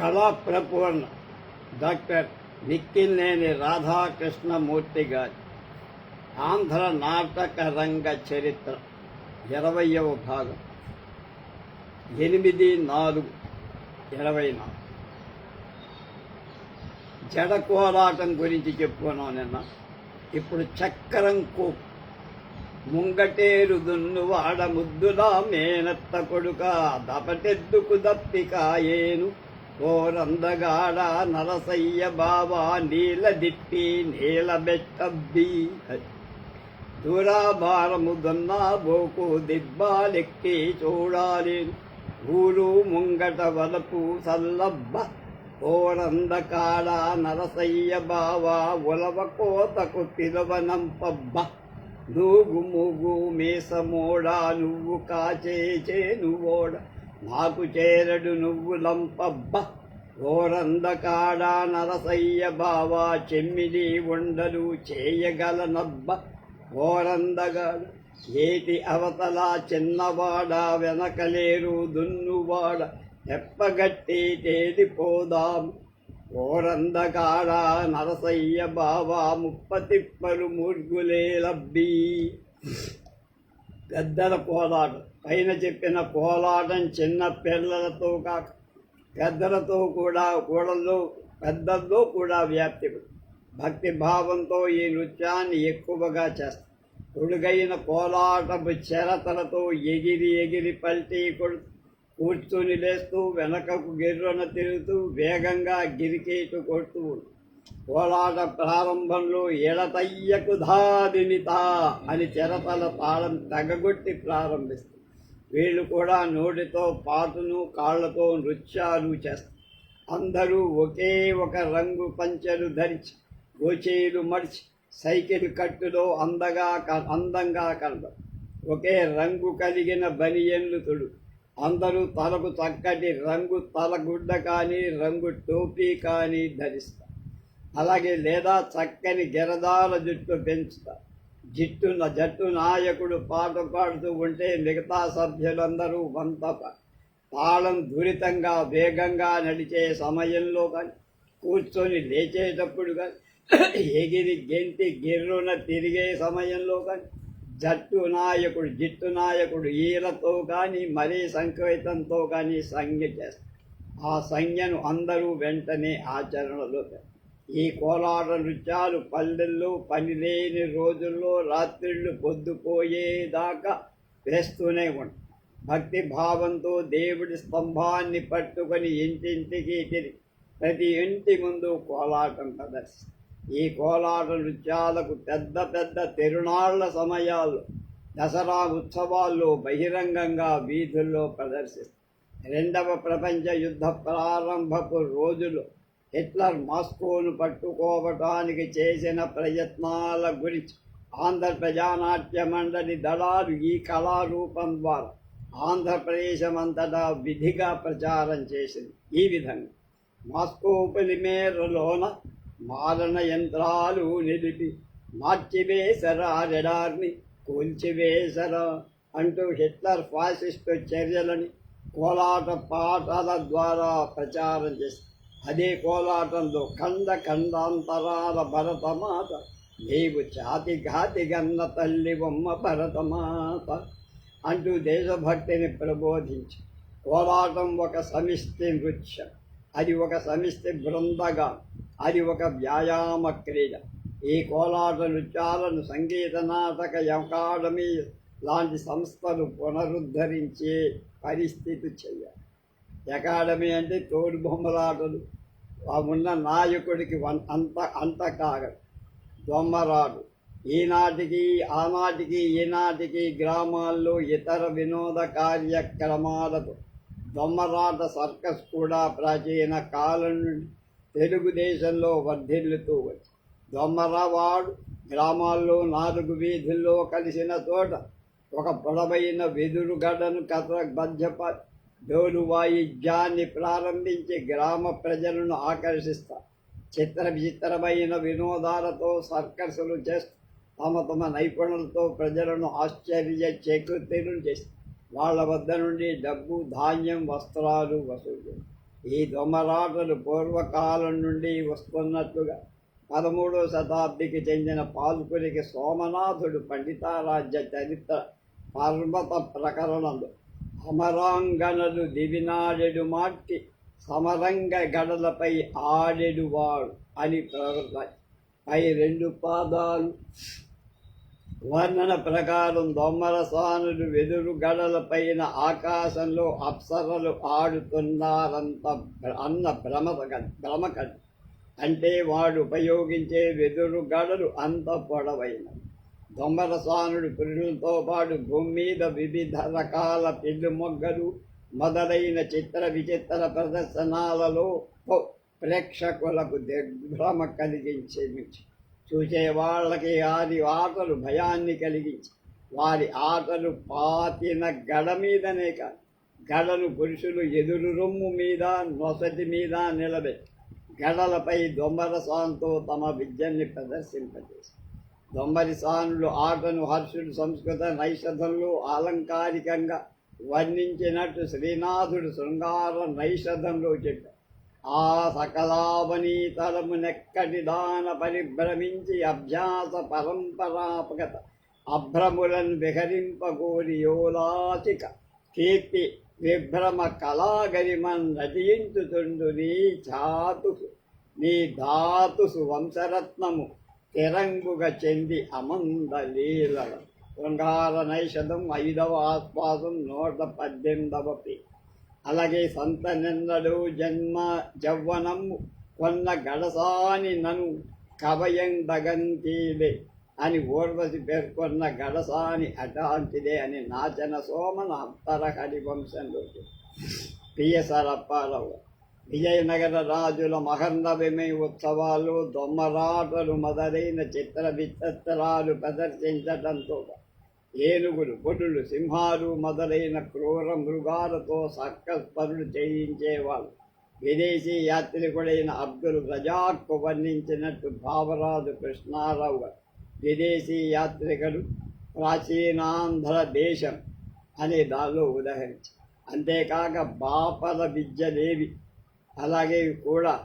కళా ప్రపూర్ణ డాక్టర్ నిక్కినేని రాధాకృష్ణమూర్తి గారి ఆంధ్ర నాటక రంగ చరిత్ర ఇరవయవ భాగం. ఎనిమిది నాలుగు ఇరవై నాలుగు. జడ కోలాటం గురించి చెప్పుకున్నాం నిన్న. ఇప్పుడు చక్రం కో. ముంగటేరు దున్నువాడ ముద్దులా మేనత్త కొడుక. దపటెద్దుకు దప్పికాయేను ఓరందగాడ నరసయ్య బావా నీల దిప్పి నీల బెట్టబ్బి. దూరాభారము దున్నా బోకు దిబ్బాలెక్కి చూడాలి. ఊరు ముంగట వలపు సల్లబ్బ. ఓరందకాడ నరసయ్య బావా ఉలవ కోతకు పిలువనంపబ్బ నూగు మూగు మీసమోడా నువ్వు కాచేచే నువ్వోడా నాకు చేరడు నువ్వు లంపబ్బ. ఓరందకాడ నరసయ్య బావా చెమ్మిడి ఉండలు చేయగలనబ్బ. ఓరందగాడు ఏటి అవతల చిన్నవాడ వెనకలేరు దున్నువాడ. తెప్పగట్టి తేలిపోదాం. ఓరందకాడ నరసయ్య బావా ముప్పతిప్పలు మూర్గులే లబ్బీ పెద్దల కోలాటం. పైన చెప్పిన కోలాటం చిన్న పిల్లలతో కాక పెద్దలతో కూడా కూడల్లో పెద్దల్లో కూడా వ్యాప్తి భక్తి భావంతో ఈ నృత్యాన్ని ఎక్కువగా చేస్తారు. పొడుగైన కోలాటపు చెరతలతో ఎగిరి ఎగిరి పల్టీ కొడుతూ కూర్చుని లేస్తూ వెనకకు గిర్రన తిరుగుతూ వేగంగా గిరికేటు కొడుతూ కోలాట ప్రారంభంలో ఎడతయ్యకు ధాదినిత అని చెరతల తాళం తగగొట్టి ప్రారంభిస్తుంది వీళ్ళు కూడా నోటితో పాటును కాళ్ళతో నృత్యాలు చేస్తారు అందరూ ఒకే ఒక రంగు పంచెలు ధరించి గోచేలు మడిచి సైకిల్ కట్టులో అందగా క- అందంగా కనబడు ఒకే రంగు కలిగిన బనియన్లు తొడు అందరూ తలకు చక్కటి రంగు తలగుడ్డ కానీ రంగు టోపీ కానీ ధరిస్తారు. అలాగే లేదా చక్కని గిరదాల జుట్టు పెంచుతారు జిట్టున జట్టు నాయకుడు పాట పాడుతూ ఉంటే మిగతా సభ్యులందరూ వంత తాళం దురితంగా వేగంగా నడిచే సమయంలో కానీ కూర్చొని లేచేటప్పుడు కానీ ఎగిరి గెంతి గిర్రున తిరిగే సమయంలో కానీ జట్టు నాయకుడు జిట్టు నాయకుడు ఈలతో కానీ మరీ సంకేతంతో కానీ సంజ్ఞ చేస్తారు ఆ సంజ్ఞను అందరూ వెంటనే ఆచరణలో పెడతారు. ఈ కోలాట నృత్యాలు పల్లెల్లో పని లేని రోజుల్లో రాత్రిళ్ళు పొద్దుపోయేదాకా వేస్తూనే ఉంటాయి భక్తి భావంతో దేవుడి స్తంభాన్ని పట్టుకొని ఇంటింటికి తిరిగి ప్రతి ఇంటి ముందు కోలాటం ప్రదర్శి ఈ కోలాట నృత్యాలకు పెద్ద పెద్ద తిరునాళ్ళ సమయాల్లో దసరా ఉత్సవాల్లో బహిరంగంగా వీధుల్లో ప్రదర్శిస్తారు రెండవ ప్రపంచ యుద్ధ ప్రారంభపు రోజులు హిట్లర్ మాస్కోను పట్టుకోవటానికి చేసిన ప్రయత్నాల గురించి ఆంధ్ర ప్రజానాట్య మండలి దళాలు ఈ కళారూపం ద్వారా ఆంధ్రప్రదేశమంతటా విధిగా ప్రచారం చేసింది. ఈ విధంగా మాస్కో పొలిమేరలోన మారణ యంత్రాలు నిలిపి మార్చివేసరా రెడార్ని కూల్చివేసరా అంటూ హిట్లర్ ఫాసిస్టు చర్యలని కోలాట పాటల ద్వారా ప్రచారం చేసింది. అదే కోలాటంలో ఖండ ఖండాంతరాల భరతమాత నీవు ఛాతి ఘాతి గన్న తల్లి బొమ్మ భరతమాత అంటూ దేశభక్తిని ప్రబోధించి కోలాటం ఒక సమిష్టి నృత్యం. అది ఒక సమిష్టి బృందగా అది ఒక వ్యాయామ క్రీడ ఈ కోలాట నృత్యాలను సంగీత నాటక అకాడమీ లాంటి సంస్థలు పునరుద్ధరించే పరిస్థితి చేయాలి. అకాడమీ అంటే తోడు బొమ్మలాటలు ఉన్న నాయకుడికి వన్- అంత అంత కాగదు దొమ్మరాడు ఈనాటికి ఆనాటికి ఈనాటికి గ్రామాల్లో ఇతర వినోద కార్యక్రమాలతో దొమ్మరాట సర్కస్ కూడా ప్రాచీన కాలం నుండి తెలుగుదేశంలో వర్ధిల్లుతూ వచ్చి. దొమ్మరవాడు గ్రామాల్లో నాలుగు వీధుల్లో కలిసిన చోట ఒక పొడవైన వెదురు గడను కథ బధ్యప డోలు వాయిద్యాన్ని ప్రారంభించి గ్రామ ప్రజలను ఆకర్షిస్తా. చిత్ర విచిత్రమైన వినోదాలతో సర్కస్లు చేస్తూ. తమ తమ నైపుణులతో ప్రజలను ఆశ్చర్య చేకృతీలు చేసి వాళ్ళ వద్ద నుండి డబ్బు ధాన్యం వస్త్రాలు వసూలు. ఈ దొమరాటలు పూర్వకాలం నుండి వస్తున్నట్లుగా పదమూడవ శతాబ్దికి చెందిన పాల్కునికి సోమనాథుడు పండితారాజ్య చరిత్ర పర్వత ప్రకరణలు. అమరాంగనలు దివినాడెడు మార్చి సమరంగ గడలపై ఆడెడువాడు అని ప్రవర్త పై రెండు పాదాలు వర్ణన ప్రకారం దొమ్మరసానులు వెదురు గడలపైన ఆకాశంలో అప్సరలు ఆడుతున్నారంత అన్న భ్రమ భ్రమకడు అంటే వాడు ఉపయోగించే వెదురు గడలు అంత పొడవైనవి. దొమ్మరసానుడు పురుషులతో పాటు భూమి మీద వివిధ రకాల పిల్లు మొగ్గలు మొదలైన చిత్ర విచిత్ర ప్రదర్శనాలలో ప్రేక్షకులకు దిగ్భ్రమ కలిగించే చూసే వాళ్ళకి ఆది ఆటలు భయాన్ని కలిగించి వారి ఆటలు పాతిన గడ మీదనే కాదు గడలు పురుషులు ఎదురు రొమ్ము మీద నొసటి మీద నిలబెట్టి గడలపై దొంబరసాంతో తమ విద్యని ప్రదర్శింపజేసి దొమ్మరిసానులు ఆటను హర్షుడు సంస్కృత నైషధంలో అలంకారికంగా వర్ణించినట్టు శ్రీనాథుడు శృంగార నైషధంలో చెప్పాడు. ఆ సకలావనీతలము నెక్కటి దాన పరిభ్రమించి అభ్యాస పరంపరాపగత అభ్రములను విహరింపగోరి యోలాచిక కీర్తి విభ్రమ కళాగరిమన్ నటించుతుండు నీ చాతుసు నీ ధాతుసు వంశరత్నము. తిరంగుగ చెంది అమంద లీలల. శృంగార నైషదం ఐదవ ఆస్వాదం నూట పద్దెనిమిదవ పి. అలాగే సంత నిన్నడు జన్మ జవ్వనం కొన్న గడసాని నను కవయందగంతీలే అని ఊర్వశి పేర్కొన్న గడసాని అటాంటిదే అని నాచన సోమన అంతర హరివంశంలో పిఎస్ఆర్అప్పారావు విజయనగర రాజుల మహర్నవమి ఉత్సవాలు దొమ్మరాటలు మొదలైన చిత్ర విచిత్రాలు ప్రదర్శించడంతో ఏనుగులు పొడులు సింహాలు మొదలైన క్రూర మృగాలతో సర్కస్ పనులు చేయించేవాళ్ళు. విదేశీ యాత్రికుడైన అబ్దుల్ రజాక్కు వర్ణించినట్టు భావరాజు కృష్ణారావు గారు. విదేశీ యాత్రికులు ప్రాచీనాంధ్ర దేశం అనే దానిలో ఉదహరించి అంతేకాక బాపల విద్యలేవి అలాగే కూడా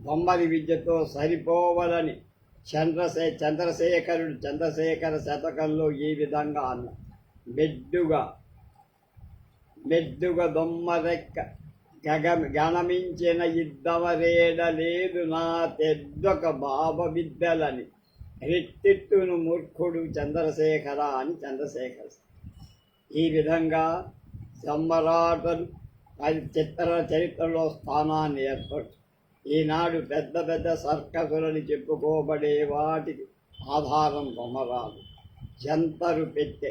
బొమ్మరి విద్యతో సరిపోవలని చంద్రశే చంద్రశేఖరుడు చంద్రశేఖర శతకంలో ఈ విధంగా అన్న. మెడ్డుగా మెడ్డుగా దొమ్మరెక్క గగ గణమించిన ఇద్దవరేడలేదు నా తెద్దొక బాబ విద్యలని. రెట్టిట్టును మూర్ఖుడు చంద్రశేఖర అని చంద్రశేఖర. ఈ విధంగా సంబరాటలు అది చిత్ర చరిత్రలో స్థానాన్ని ఏర్పడు. ఈనాడు పెద్ద పెద్ద సర్కసులని చెప్పుకోబడే వాటికి ఆధారం బొమ్మరాలు జంతరు పెట్టె.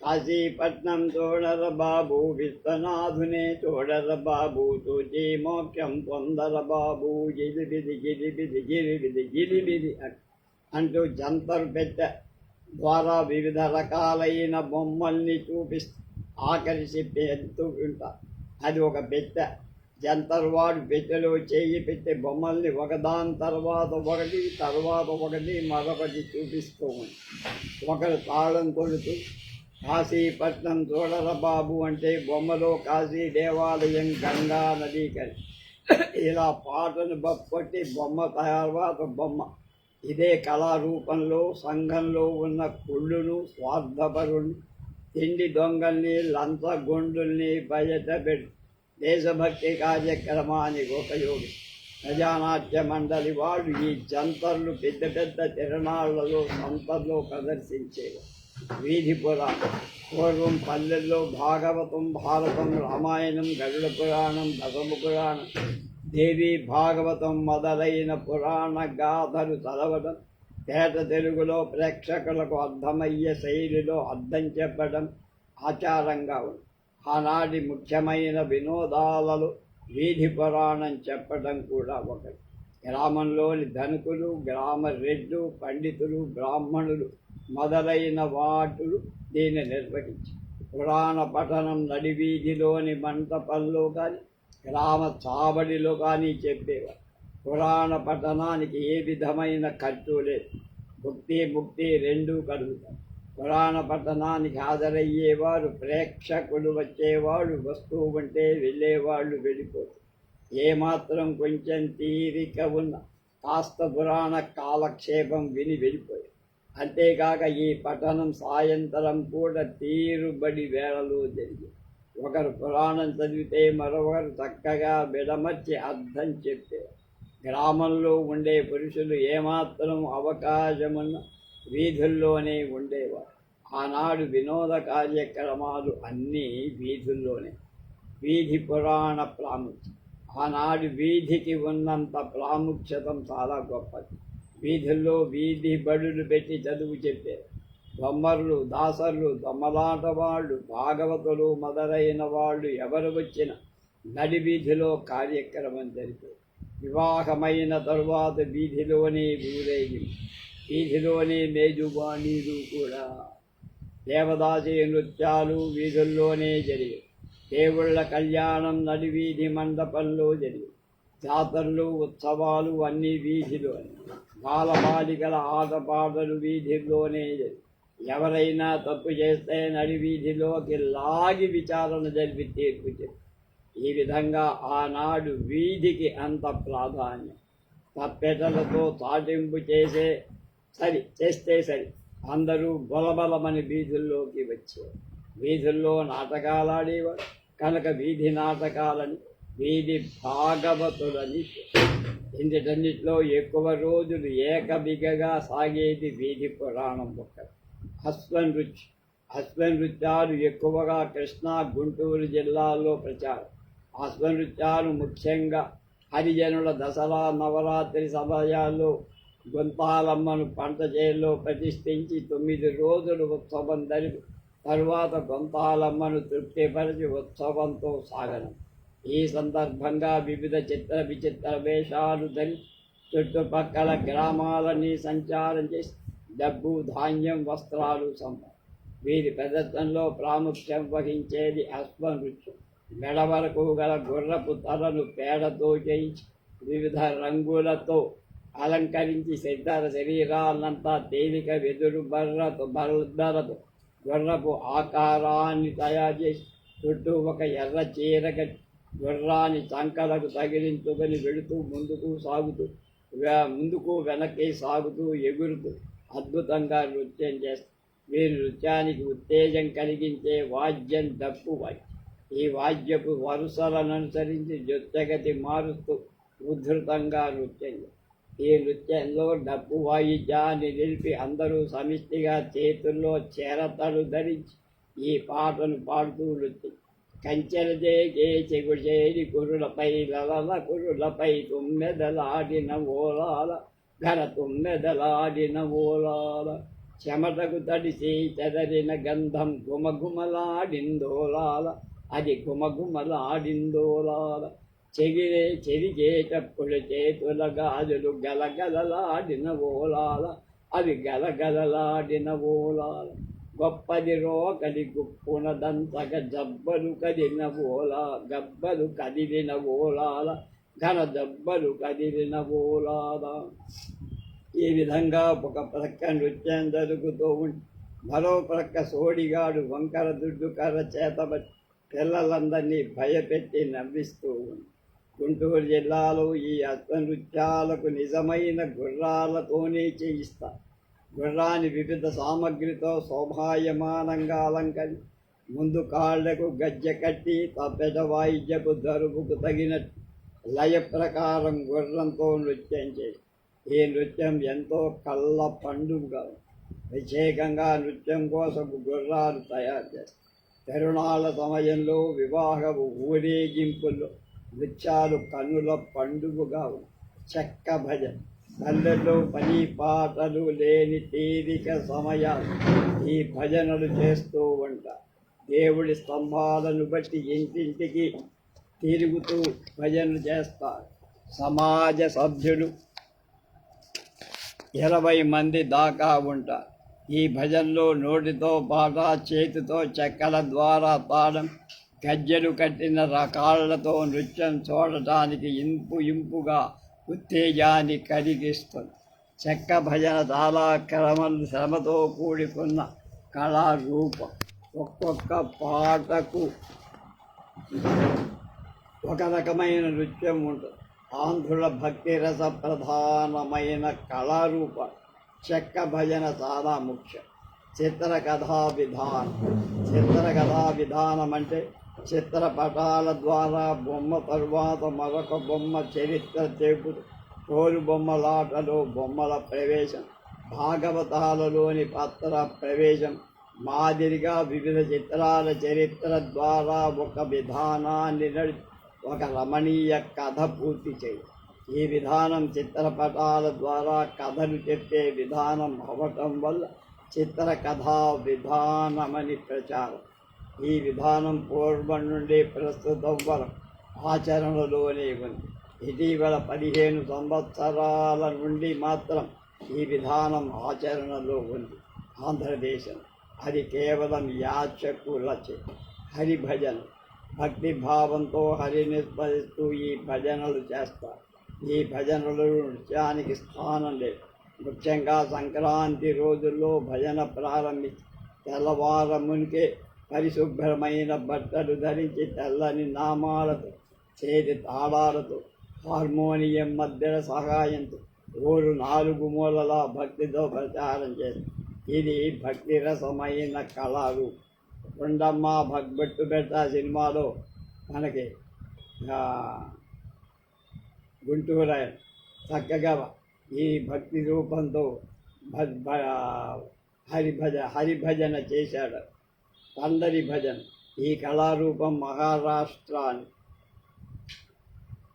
కాశీపట్నం చూడర బాబు విశ్వనాథునే చూడర బాబు తూచి మోక్షం పొందర బాబు గిలిబిది గిలిబిది గిలిబిది గిలిబిది అని అంటూ జంతరు పెట్టె ద్వారా వివిధ రకాలైన బొమ్మల్ని చూపిస్తూ ఆకర్షి పెడుతూ అది ఒక పెట్టె జంతర్వాడు పెట్టెలో చేయి పెట్టే బొమ్మల్ని ఒకదాని తర్వాత ఒకటి తర్వాత ఒకటి మరొకటి చూపిస్తూ ఉంది. ఒకరు తాళం కొడుతూ కాశీపట్నం చూడర బాబు అంటే బొమ్మలో కాశీ దేవాలయం గంగా నది కలి. ఇలా పాటను బొప్పట్టి బొమ్మ తర్వాత బొమ్మ. ఇదే కళారూపంలో సంఘంలో ఉన్న కుళ్ళును స్వార్థపరుణ్ణి తిండి దొంగల్ని లంచగొండుల్ని బయట పెట్టి దేశభక్తి కార్యక్రమానికి ఉపయోగి ప్రజానాట్య మండలి వాళ్ళు ఈ జంతర్లు పెద్ద పెద్ద తిరణాళ్ళలో సంతల్లో ప్రదర్శించేవి. వీధి పురాణం పూర్వం పల్లెల్లో భాగవతం భారతం రామాయణం గరుడ పురాణం దశమ పురాణం. దేవి భాగవతం మొదలైన పురాణ గాథలు చదవడం పేద తెలుగులో ప్రేక్షకులకు అర్థమయ్యే శైలిలో అర్థం చెప్పడం ఆచారంగా ఉంది. ఆనాటి ముఖ్యమైన వినోదాలలో వీధి పురాణం చెప్పడం కూడా ఒకటి. గ్రామంలోని ధనుకులు గ్రామ రెడ్లు పండితులు బ్రాహ్మణులు మొదలైన వాటులు దీన్ని నిర్వహించి పురాణ పఠనం నడివీధిలోని మంటపంలో కానీ గ్రామ చావడిలో కానీ చెప్పేవారు. పురాణ పఠనానికి ఏ విధమైన ఖర్చు లేదు భుక్తి ముక్తి రెండూ కలుగుతాయి. పురాణ పట్టణానికి హాజరయ్యేవారు ప్రేక్షకులు వచ్చేవాళ్ళు వస్తువు ఉంటే వెళ్ళేవాళ్ళు వెళ్ళిపోతారు. ఏమాత్రం కొంచెం తీరిక ఉన్న కాస్త పురాణ కాలక్షేపం విని వెళ్ళిపోయారు. అంతేకాక ఈ పఠనం సాయంత్రం కూడా తీరుబడి వేళలో జరిగింది. ఒకరు పురాణం చదివితే మరొకరు చక్కగా విడమర్చి అర్థం చెప్పారు. గ్రామంలో ఉండే పురుషులు ఏమాత్రం అవకాశమున్న వీధుల్లోనే ఉండేవారు. ఆనాడు వినోద కార్యక్రమాలు అన్నీ వీధుల్లోనే. వీధి పురాణ ప్రాముఖ్యం. ఆనాడు వీధికి ఉన్నంత ప్రాముఖ్యతం చాలా గొప్పది. వీధుల్లో వీధి బడులు పెట్టి చదువు చెప్పారు దొమ్మర్లు దాసర్లు దొమ్మలాట వాళ్ళు భాగవతులు మొదలైన వాళ్ళు ఎవరు వచ్చిన నడి వీధిలో కార్యక్రమం జరిపారు వివాహమైన తరువాత వీధిలోనే ఊరేగి వీధిలోనే మేజుబాణీలు కూడా దేవదాసి నృత్యాలు వీధుల్లోనే జరిగాయి. దేవుళ్ళ కళ్యాణం నడి వీధి మండపంలో జరిగాయి. జాతరలు ఉత్సవాలు అన్నీ వీధిలోనే. బాలబాలికల ఆటపాటలు వీధిలోనే జరిగి ఎవరైనా తప్పు చేస్తే నడి వీధిలోకి లాగి విచారణ జరిపి తీర్పు చెప్పి ఈ విధంగా ఆనాడు వీధికి అంత ప్రాధాన్యం. తప్పెటలతో తాటింపు చేసే సరి చేస్తే సరి. అందరూ బలబలమని వీధుల్లోకి వచ్చారు వీధుల్లో నాటకాలాడేవారు. కనుక వీధి నాటకాలని వీధి భాగవతులని ఇందుటన్నిటిలో ఎక్కువ రోజులు ఏకబిగగా సాగేది వీధి పురాణం ఒక్క అశ్వనృత్యం అశ్వనృత్యాలు ఎక్కువగా కృష్ణా గుంటూరు జిల్లాల్లో ప్రచారం. అశ్వనృత్యాలు ముఖ్యంగా హరిజనుల దసరా నవరాత్రి సమయాల్లో గొంతాలమ్మను పంట చేల్లో ప్రతిష్ఠించి తొమ్మిది రోజులు ఉత్సవం జరిపి తరువాత గొంతాలమ్మను తృప్తిపరిచి ఉత్సవంతో సాగనం. ఈ సందర్భంగా వివిధ చిత్ర విచిత్ర వేషాలు ధరి చుట్టుపక్కల గ్రామాలని సంచారం చేసి డబ్బు ధాన్యం వస్త్రాలు సంపద వీరి ప్రదర్శనలో ప్రాముఖ్యం వహించేది అశ్వనృత్యం. మెడ వరకు గల గుర్రపు తలను పేడతో చేయించి వివిధ రంగులతో అలంకరించి సిద్ధర శరీరాలంతా తేలిక వెదురు బర్రతో బర్రతో గుర్రపు ఆకారాన్ని తయారు చేసి చుట్టూ ఒక ఎర్ర చీర గుర్రాన్ని చంకలకు తగిలించుకొని వెళుతూ ముందుకు సాగుతూ ముందుకు వెనక్కి సాగుతూ ఎగురుతూ అద్భుతంగా నృత్యం చేస్తారు వీరి నృత్యానికి ఉత్తేజం కలిగించే వాద్యం డప్పు వాయి ఈ వాద్యపు వరుసలను అనుసరించి నృత్యగతి మారుస్తూ ఉద్ధృతంగా నృత్యం. ఈ నృత్యంలో డబ్బు వాయిద్యాన్ని నిలిపి అందరూ సమిష్టిగా చేతుల్లో చేరతలు ధరించి ఈ పాటను పాడుతూ నృత్యం. కంచెలదే జేగే చెగుచేరి గురులపై లలల కురులపై తుమ్మెదలాడిన ఓలాల ఘన తుమ్మెదలాడిన ఓలాల. చెమటకు తడిసి చెదరిన గంధం గుమగుమలాడిందోలాల. అది గుమగుమలాడిందోలాల చెగిరే చెరిగేటప్పుడు చేతుల గాజులు గలగలలాడిన ఓలాల అవి గలగలలాడిన ఓలాల గొప్పది రోకలి గుప్పున దంతగ జబ్బలు కదిలిన ఓలా గబ్బలు కదిలిన ఓలాల ఘన జబ్బలు కదిలిన ఓలాల ఈ విధంగా ఒక ప్రక్క నృత్యం జరుగుతూ ఉండి మరో ప్రక్క సోడిగాడు వంకర దుడ్డు కర్ర చేతబట్టి పిల్లలందరినీ భయపెట్టి నవ్విస్తూ ఉంది గుంటూరు జిల్లాలో ఈ అశ్వనృత్యాలకు నిజమైన గుర్రాలతోనే చేయిస్తా. గుర్రాన్ని వివిధ సామగ్రితో శోభాయమానంగా అలంకరి ముందు కాళ్ళకు గజ్జె కట్టి తప్పెట వాయిద్యపు దరుపుకు తగినట్టు లయ ప్రకారం గుర్రంతో నృత్యం చేయి. ఈ నృత్యం ఎంతో కళ్ళ పండుగ. ప్రత్యేకంగా నృత్యం కోసం గుర్రాలు తయారు చేస్తారు తరుణాల సమయంలో వివాహపు ఊరేగింపుల్లో నృత్యాలు కన్నుల పండుగగా చెక్క భజన. పల్లెల్లో పని పాటలు లేని తీరిక సమయాలు ఈ భజనలు చేస్తూ ఉంటారు దేవుడి స్తంభాలను బట్టి ఇంటింటికి తిరుగుతూ భజనలు చేస్తారు. సమాజ సభ్యులు ఇరవై మంది దాకా ఉంటారు. ఈ భజనలో నోటితో పాట చేతితో చెక్కల ద్వారా తాడం గజ్జెలు కట్టిన రకాలతో నృత్యం చూడటానికి ఇంపు ఇంపుగా ఉత్తేజాన్ని కలిగిస్తుంది. చెక్క భజన చాలా క్రమం శ్రమతో కూడుకున్న కళారూపం. ఒక్కొక్క పాటకు ఒక రకమైన నృత్యం ఉంటుంది. ఆంధ్రుల భక్తిరస ప్రధానమైన కళారూపం. చెక్క భజన చాలా ముఖ్యం చిత్రకథా విధానం చిత్రకథా విధానం అంటే చిత్రపటాల ద్వారా బొమ్మ తరువాత మరొక బొమ్మ చరిత్ర చెబుతూ తోలు బొమ్మలాటలో బొమ్మల ప్రవేశం భాగవతాలలోని పాత్ర ప్రవేశం మాదిరిగా వివిధ చిత్రాల చరిత్ర ద్వారా ఒక విధానాన్ని నడిపి ఒక రమణీయ కథ పూర్తి చేయాలి ఈ విధానం చిత్రపటాల ద్వారా కథలు చెప్పే విధానం అవటం వల్ల చిత్రకథా విధానమని ప్రచారం. ఈ విధానం పూర్వం నుండి ప్రస్తుతం వరకు ఆచరణలోనే ఉంది. ఇటీవల పదిహేను సంవత్సరాల నుండి మాత్రం ఈ విధానం ఆచరణలో ఉంది. ఆంధ్రదేశం అది కేవలం యాచకులచే హరి భజన భక్తి భావంతో హరిని స్మరిస్తూ ఈ భజనలు చేస్తారు. ఈ భజనలు నృత్యానికి స్థానం లేదు. ముఖ్యంగా సంక్రాంతి రోజుల్లో భజన ప్రారంభించి తెల్లవారమునికే పరిశుభ్రమైన బట్టలు ధరించి తెల్లని నామాలతో చేతి తాళాలతో హార్మోనియం మధ్యల సహాయంతో ఊరు నాలుగు మూలల భక్తితో ప్రచారం చేస్తారు. ఇది భక్తి రసమైన కళలు. ఉండమ్మ భగ్బట్టు పెట్ట సినిమాలో మనకి గుంటూరు చక్కగా ఈ భక్తి రూపంతో భ- హరిభజ హరిభజన చేశాడు. పండరి భజన. ఈ కళారూపం మహారాష్ట్రాన్ని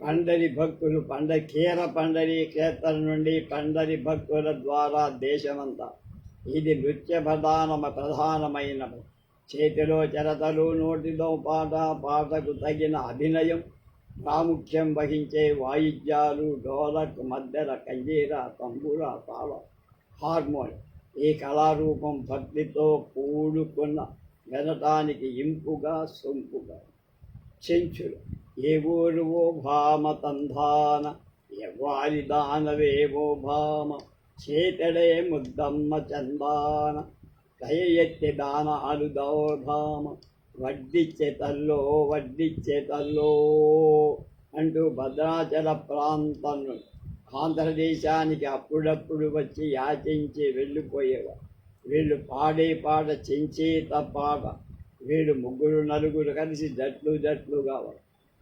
పండరి భక్తులు పండ కీర పండరి క్షేత్రం నుండి పండరి భక్తుల ద్వారా దేశమంతా. ఇది నృత్య ప్రధానమ ప్రధానమైన చేతిలో చెరతలు నోటిలో పాట పాటకు తగిన అభినయం ప్రాముఖ్యం వహించే వాయిద్యాలు డోలక్ మద్దెల కయ్యేర తంబూర తాళ హార్మోన్ ఈ కళారూపం భక్తితో కూడుకున్న వినటానికి ఇంపుగా సొంపుగా. చెంచులు ఏ భామ తంధాన ఎవ్వాలి దానవేవో భామ చేతడే ముద్దమ్మ చందాన కయ ఎత్తి దానాలు దౌర్భామ వడ్డిచ్చే తల్లో వడ్డిచ్చే తల్లో అంటూ భద్రాచల ప్రాంతం ఆంధ్రదేశానికి అప్పుడప్పుడు వచ్చి యాచించి వెళ్ళిపోయేవారు. వీళ్ళు పాడే పాట చెంచేత పాట వీళ్ళు ముగ్గురు నలుగురు కలిసి జట్లు జట్లుగా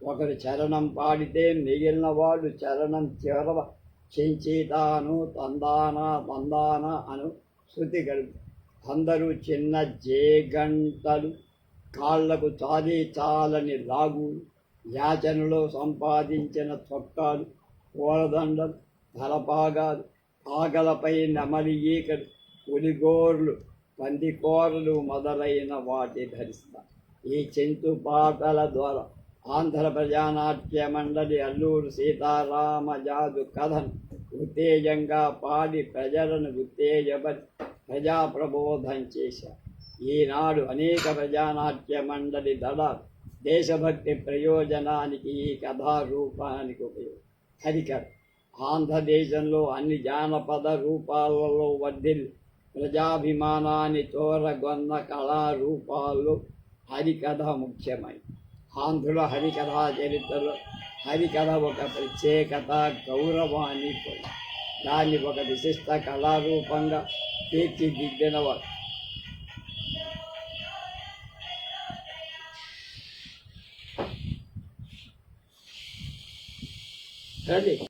ఒకరు చరణం పాడితే మిగిలిన వాళ్ళు చరణం చివర చెంచేతాను తందాన తందానా అను శృతి గడుపు అందరూ చిన్న జేగంటలు కాళ్ళకు చాలీ చాలని లాగు యాచనలో సంపాదించిన చొక్కాలు పూలదండలు తలపాగాలు ఆగలపై నెమలి ఈకలు పులిగోర్లు పందికోరలు మొదలైన వాటి ధరిస్తారు ఈ చెంతు పాటల ద్వారా ఆంధ్ర ప్రజానాట్య మండలి అల్లూరు సీతారామ జాదు కథను ఉత్తేజంగా పాడి ప్రజలను ఉత్తేజపరి ప్రజాప్రబోధం చేశారు. ఈనాడు అనేక ప్రజానాట్య మండలి దళ దేశభక్తి ప్రయోజనానికి ఈ కథారూపానికి ఉపయోగం. హరికథ. ఆంధ్రదేశంలో అన్ని జానపద రూపాలలో వర్ధిల్ ప్రజాభిమానాన్ని తోరగొన్న కళారూపాలు హరికథ ముఖ్యమై. ఆంధ్రుల హరికథా చరిత్రలో హరికథ ఒక ప్రత్యేకత గౌరవాన్ని పొంది. దాన్ని ఒక విశిష్ట కళారూపంగా తీర్చిదిద్దినవారు రండి